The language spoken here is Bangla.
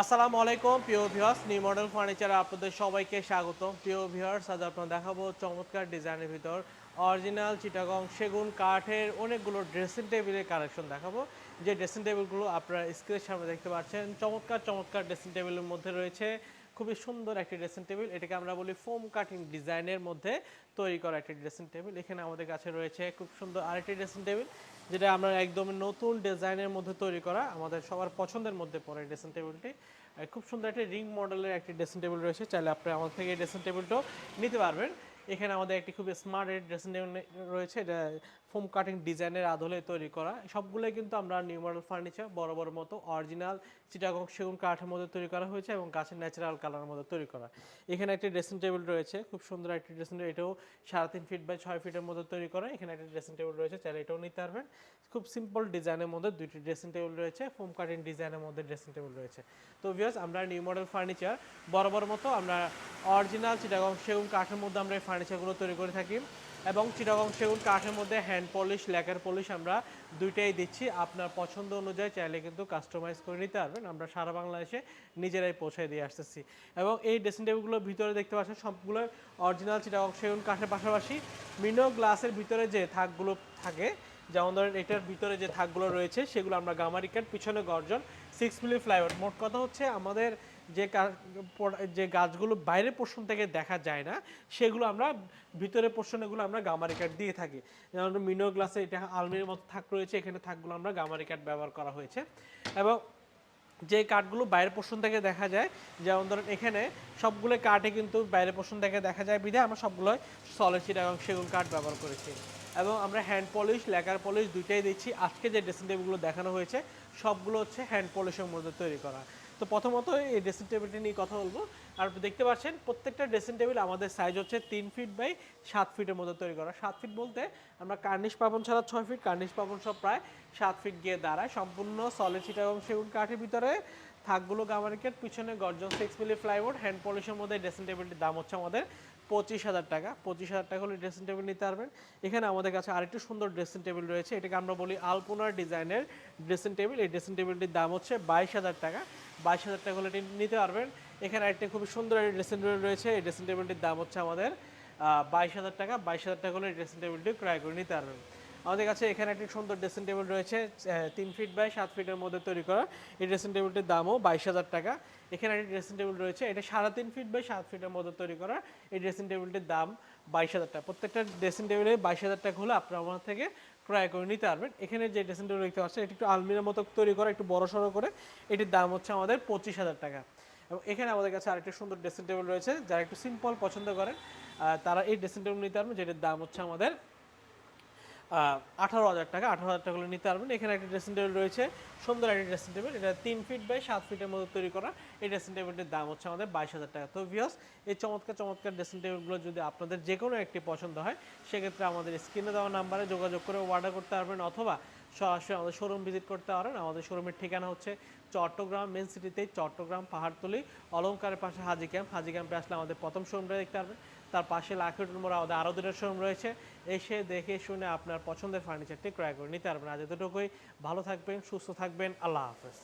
আসসালামু আলাইকুম, প্রিয় ভিউয়ার্স নিউ মডেল ফার্নিচারে আপনাদের সবাইকে স্বাগত প্রিয় ভিউয়ার্স আজ আপনার দেখাবো চমৎকার ডিজাইনের ভিতর। অরিজিনাল চিটাগং সেগুন, কাঠের অনেকগুলো ড্রেসিং টেবিলের কালেকশন দেখাবো। যে ড্রেসিং টেবিলগুলো আপনারা স্ক্রিনের সামনে দেখতে পাচ্ছেন, চমৎকার চমৎকার ড্রেসিং টেবিলের মধ্যে রয়েছে। খুবই সুন্দর একটি ড্রেসিং টেবিল এটাকে আমরা বলি ফোম কাটিং ডিজাইনের মধ্যে তৈরি করা একটি ড্রেসিং টেবিল এখানে আমাদের কাছে রয়েছে খুব সুন্দর আরেকটি ড্রেসিং টেবিল যেটা আমরা একদম নতুন ডিজাইনের মধ্যে তৈরি করা, আমাদের সবার পছন্দের মধ্যে পড়ে ড্রেসিং টেবিলটি খুব সুন্দর একটি রিং মডেলের একটি ড্রেসিং টেবিল রয়েছে, চাইলে আপনি আমাদের থেকে ড্রেসিং টেবিলটাও নিতে পারবেন। এখানে আমাদের একটি খুব স্মার্ট ড্রেসিং টেবিল রয়েছে, এটা ফোম কাটিং ডিজাইনের আদলে তৈরি করা। সবগুলোই কিন্তু আমরা নিউ মডেল ফার্নিচার বড় বড় মতো অরিজিনাল চিটাগং সেগুন কাঠের মধ্যে তৈরি করা হয়েছে এবং গাছের ন্যাচারাল কালারের মধ্যে তৈরি করা। এখানে একটি ড্রেসিং টেবিল রয়েছে, খুব সুন্দর একটি ড্রেসিং টেবিল এটাও সাড়ে তিন ফিট বাই ছয় ফিটের মধ্যে তৈরি করা। এখানে একটি ড্রেসিং টেবিল রয়েছে, চাইলে এটাও নিতে পারবেন। খুব সিম্পল ডিজাইনের মধ্যে দুইটি ড্রেসিং টেবিল রয়েছে, ফোম কাটিং ডিজাইনের মধ্যে ড্রেসিং টেবিল রয়েছে। তো ভিউয়ার্স আমরা নিউ মডেল ফার্নিচার বড় মতো আমরা অরিজিনাল চিটাগং সেগুন কাঠের মধ্যে আমরা এই ফার্নিচারগুলো তৈরি করে থাকি। এবং চিটাগং সেগুন কাঠের মধ্যে হ্যান্ড পলিশ লেকার পলিশ আমরা দুইটাই দিচ্ছি। আপনার পছন্দ অনুযায়ী চাইলে কিন্তু কাস্টমাইজ করে নিতে পারবেন। আমরা সারা বাংলাদেশে নিজেরাই পৌঁছে দিয়ে আসতেছি। এবং এই ড্রেসিং টেবিলগুলোর ভিতরে দেখতে পাচ্ছেন সবগুলো অরিজিনাল চিটাগং সেগুন কাঠের পাশাপাশি। মিনো গ্লাসের ভিতরে যে থাকগুলো থাকে যেমন ধরেন এটার ভিতরে যে থাকগুলো রয়েছে, সেগুলো আমরা গামারি কাঠ পিছনে গর্জন সিক্স মিলি ফ্লাইওভার মোট কথা হচ্ছে আমাদের যে যে গাছগুলো বাইরের পোর্শন থেকে দেখা যায় না, সেগুলো আমরা ভিতরের পোর্শনগুলো আমরা গামারি কাঠ দিয়ে থাকি। যেমন মিনো গ্লাসে এটা আলমির মতো থাক রয়েছে, এখানে থাকগুলো আমরা গামারি কাঠ ব্যবহার করা হয়েছে। এবং যে কাঠগুলো বাইরের পোর্শন থেকে দেখা যায়, যেমন ধরেন এখানে সবগুলো কাঠে কিন্তু বাইরের পোর্শন থেকে দেখা যায় বিধে আমরা সবগুলোই চিট এবং সেগুন কাঠ ব্যবহার করেছি। এবং আমরা হ্যান্ড পলিশ লেকার পলিশ দুইটাই দিচ্ছি। আজকে যে ড্রেসিং টেবিলগুলো দেখানো হয়েছে, সবগুলো হচ্ছে হ্যান্ড পলিশের মধ্যে তৈরি করা। তো প্রথমত এই ড্রেসিং টেবিলটি নিয়ে কথা বলব। আর দেখতে পাচ্ছেন, প্রত্যেকটা ড্রেসিং টেবিল আমাদের সাইজ হচ্ছে তিন ফিট বাই সাত ফিটের মধ্যে তৈরি করা। সাত ফিট বলতে আমরা কার্নিশ পাবন ছাড়া ছয় ফিট কার্নিশ পাবন সব প্রায় সাত ফিট গিয়ে দাঁড়ায়। সম্পূর্ণ সলিড চিটা এবং সেগুন কাঠের ভিতরে থাকগুলো গামারিকেট পিছনে গর্জন সিক্স মিলি ফ্লাইবোর্ড হ্যান্ড পলিশের মধ্যে ড্রেসিং টেবিলটির দাম হচ্ছে আমাদের পঁচিশ হাজার টাকা। পঁচিশ হাজার টাকা হলে ড্রেসিং টেবিল নিতে পারবেন। এখানে আমাদের কাছে আরেকটি সুন্দর ড্রেসিং টেবিল রয়েছে। এটাকে আমরা বলি আলপনার ডিজাইনের ড্রেসিং টেবিল এই ড্রেসিং টেবিলটির দাম হচ্ছে বাইশ হাজার টাকা। বাইশ হাজার টাকা হলে এটি নিতে পারবেন। এখানে আরেকটি খুবই সুন্দর একটি ড্রেসিং টেবিল রয়েছে। এই ড্রেসিং টেবিলটির দাম হচ্ছে আমাদের বাইশ হাজার টাকা। বাইশ হাজার টাকা হলে ড্রেসিং টেবিলটি ক্রয় করে নিতে পারবেন। আমাদের কাছে এখানে একটি সুন্দর ড্রেসিং টেবিল রয়েছে তিন ফিট বাই সাত ফিটের মধ্যে তৈরি করা। এই ড্রেসিং টেবিলটির দামও বাইশ হাজার টাকা। এখানে একটি ড্রেসিং টেবিল রয়েছে, এটা সাড়ে তিন ফিট বাই সাত ফিটের মধ্যে তৈরি করা। এই ড্রেসিং টেবিলটির দাম বাইশ হাজার টাকা। প্রত্যেকটা ড্রেসিং টেবিলে বাইশ হাজার টাকা হলে আপনার আমার থেকে ক্রয় করে নিতে পারবেন। এখানে যে ড্রেসিং টেবিল দেখতে পাচ্ছেন, এটি একটু আলমিরার মতো তৈরি করা, একটু বড় সড়ো করে। এটির দাম হচ্ছে আমাদের পঁচিশ হাজার টাকা। এবং এখানে আমাদের কাছে আরেকটি সুন্দর ড্রেসিং টেবিল রয়েছে, যারা একটু সিম্পল পছন্দ করেন তারা এই ড্রেসিং টেবিল নিতে পারবেন, যেটির দাম হচ্ছে আমাদের আঠারো হাজার টাকা, আঠারো হাজার টাকা নিতে পারবেন। এখানে একটা ড্রেসিং টেবিল রয়েছে, সুন্দর একটি ড্রেসিং টেবিল এটা তিন ফিট বাই সাত ফিটের মধ্যে তৈরি করা। এই ড্রেসিং টেবিলটির দাম হচ্ছে আমাদের বাইশ হাজার টাকা। তো ভিওস এই চমৎকার চমৎকার ড্রেসিং টেবিলগুলো যদি আপনাদের যে কোনো একটি পছন্দ হয়, সেক্ষেত্রে আমাদের স্ক্রিনে দেওয়া নাম্বারে যোগাযোগ করে অর্ডার করতে পারবেন অথবা সরাসরি আমাদের শোরুম ভিজিট করতে পারেন। আমাদের শোরুমের ঠিকানা হচ্ছে চট্টগ্রাম মেন সিটিতে চট্টগ্রাম, পাহাড়তলি অলঙ্কারের পাশে হাজি ক্যাম্প হাজি ক্যাম্পে আসলে আমাদের প্রথম শোরুমটা দেখতে পারবেন। তার পাশে লাখের মোড়া ওদের আরও দুটো শোরুম রয়েছে। এসে দেখে শুনে আপনার পছন্দের ফার্নিচারটি ক্রয় করে নিতে পারবেন। আজ এতটুকুই। ভালো থাকবেন, সুস্থ থাকবেন। আল্লাহ হাফেজ।